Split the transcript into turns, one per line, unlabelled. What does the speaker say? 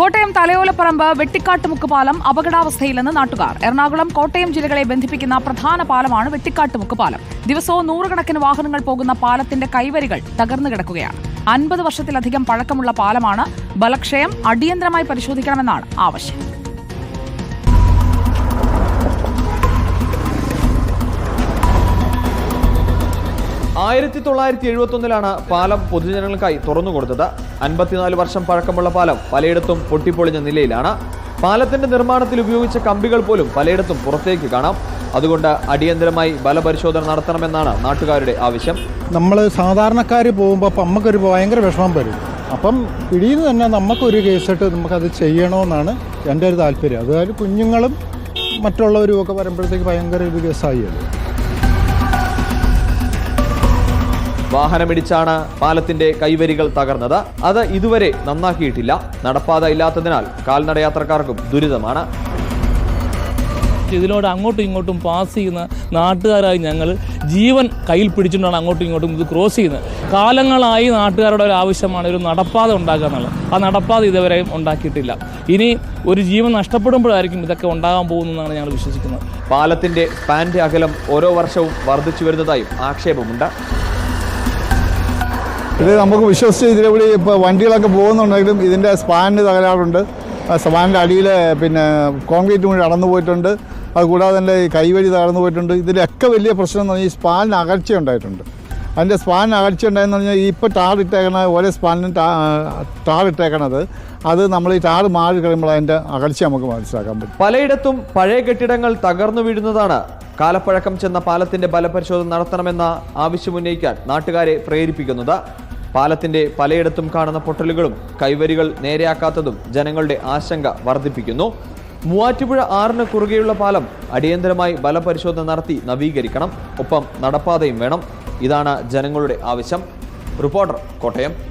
കോട്ടയം തലയോലപ്പറമ്പ് വെട്ടിക്കാട്ടുമുക്ക് പാലം അപകടാവസ്ഥയിലെന്ന് നാട്ടുകാർ. എറണാകുളം കോട്ടയം ജില്ലകളെ ബന്ധിപ്പിക്കുന്ന പ്രധാന പാലമാണ് വെട്ടിക്കാട്ടുമുക്ക് പാലം ദിവസവും നൂറുകണക്കിന് വാഹനങ്ങൾ പോകുന്ന പാലത്തിന്റെ കൈവരികൾ തകർന്നു കിടക്കുകയാണ്. അൻപത് വർഷത്തിലധികം പഴക്കമുള്ള പാലമാണ് ബലക്ഷയം അടിയന്തരമായി പരിശോധിക്കണമെന്നാണ് ആവശ്യം.
ആയിരത്തി തൊള്ളായിരത്തി എഴുപത്തി ഒന്നിലാണ് പാലം പൊതുജനങ്ങൾക്കായി തുറന്നുകൊടുത്തത്. അൻപത്തിനാല് വർഷം പഴക്കമുള്ള പാലം പലയിടത്തും പൊട്ടിപ്പൊളിഞ്ഞ നിലയിലാണ്. പാലത്തിന്റെ നിർമ്മാണത്തിൽ ഉപയോഗിച്ച കമ്പികൾ പോലും പലയിടത്തും പുറത്തേക്ക് കാണാം. അതുകൊണ്ട് അടിയന്തരമായി ബലപരിശോധന നടത്തണമെന്നാണ് നാട്ടുകാരുടെ ആവശ്യം.
നമ്മൾ സാധാരണക്കാർ പോകുമ്പോൾ അപ്പം നമുക്കൊരു ഭയങ്കര വിഷമം വരും. അപ്പം പിടിയിൽ തന്നെ നമുക്കൊരു കേസിട്ട് നമുക്കത് ചെയ്യണമെന്നാണ് എന്റെ ഒരു താല്പര്യം. അതായത് കുഞ്ഞുങ്ങളും മറ്റുള്ളവരും ഒക്കെ വരുമ്പോഴത്തേക്ക് ഭയങ്കര ഒരു കേസായി
വാഹനമിടിച്ചാണ് പാലത്തിന്റെ കൈവരികൾ തകർന്നത്. അത് ഇതുവരെ നന്നാക്കിയിട്ടില്ല. നടപ്പാത ഇല്ലാത്തതിനാൽ കാൽനടയാത്രക്കാർക്കും ദുരിതമാണ്.
ഇതിലൂടെ അങ്ങോട്ടും ഇങ്ങോട്ടും പാസ് ചെയ്യുന്ന നാട്ടുകാരായി ഞങ്ങൾ ജീവൻ കയ്യിൽ പിടിച്ചുകൊണ്ടാണ് അങ്ങോട്ടും ഇങ്ങോട്ടും ഇത് ക്രോസ് ചെയ്യുന്നത്. കാലങ്ങളായി നാട്ടുകാരുടെ ഒരു ആവശ്യമാണ് ഒരു നടപ്പാത ഉണ്ടാക്കുക എന്നുള്ളത്. ആ നടപ്പാത ഇതുവരെയും ഉണ്ടാക്കിയിട്ടില്ല. ഇനി ഒരു ജീവൻ നഷ്ടപ്പെടുമ്പോഴായിരിക്കും ഇതൊക്കെ ഉണ്ടാകാൻ പോകുന്നതെന്നാണ് ഞങ്ങൾ വിശ്വസിക്കുന്നത്.
പാലത്തിന്റെ സ്പാൻഡ് അകലം ഓരോ വർഷവും വർദ്ധിച്ചു വരുന്നതായും ആക്ഷേപമുണ്ട്.
ഇത് നമുക്ക് വിശ്വസിച്ച് ഇതിലൂടെ ഇപ്പോൾ വണ്ടികളൊക്കെ പോകുന്നുണ്ടെങ്കിലും ഇതിന്റെ സ്പാനിന് തകരാറുണ്ട്. സ്പാനിന്റെ അടിയിൽ പിന്നെ കോൺക്രീറ്റ് മുഴുവൻ അടന്നു പോയിട്ടുണ്ട്. അതുകൂടാതെ തന്നെ ഈ കൈവഴി തകർന്നു പോയിട്ടുണ്ട്. ഇതിലൊക്കെ വലിയ പ്രശ്നം എന്ന് പറഞ്ഞാൽ ഈ സ്പാനിന് അകർച്ച ഉണ്ടായിട്ടുണ്ട്. അതിന്റെ സ്പാനിന് അകർച്ച ഉണ്ടായെന്ന് പറഞ്ഞാൽ ഇപ്പോൾ ടാർ ഇട്ടേക്കണ ഓരോ ടാർ ഇട്ടേക്കണത് അത് നമ്മൾ ഈ ടാർ മാറി കഴിയുമ്പോൾ അതിന്റെ അകർച്ച നമുക്ക് മനസ്സിലാക്കാൻ പറ്റും.
പലയിടത്തും പഴയ കെട്ടിടങ്ങൾ തകർന്നു വീഴുന്നതാണ്. കാലപ്പഴക്കം ചെന്ന പാലത്തിന്റെ ബലപരിശോധന നടത്തണമെന്ന ആവശ്യമുന്നയിക്കാൻ നാട്ടുകാരെ പ്രേരിപ്പിക്കുന്നത് പാലത്തിന്റെ പലയിടത്തും കാണുന്ന പൊട്ടലുകളും കൈവരികൾ നേരെയാക്കാത്തതും ജനങ്ങളുടെ ആശങ്ക വർദ്ധിപ്പിക്കുന്നു. മൂവാറ്റുപുഴ ആറിന് കുറുകെയുള്ള പാലം അടിയന്തരമായി ബലപരിശോധന നടത്തി നവീകരിക്കണം. ഒപ്പം നടപ്പാതയും വേണം. ഇതാണ് ജനങ്ങളുടെ ആവശ്യം. റിപ്പോർട്ടർ കോട്ടയം.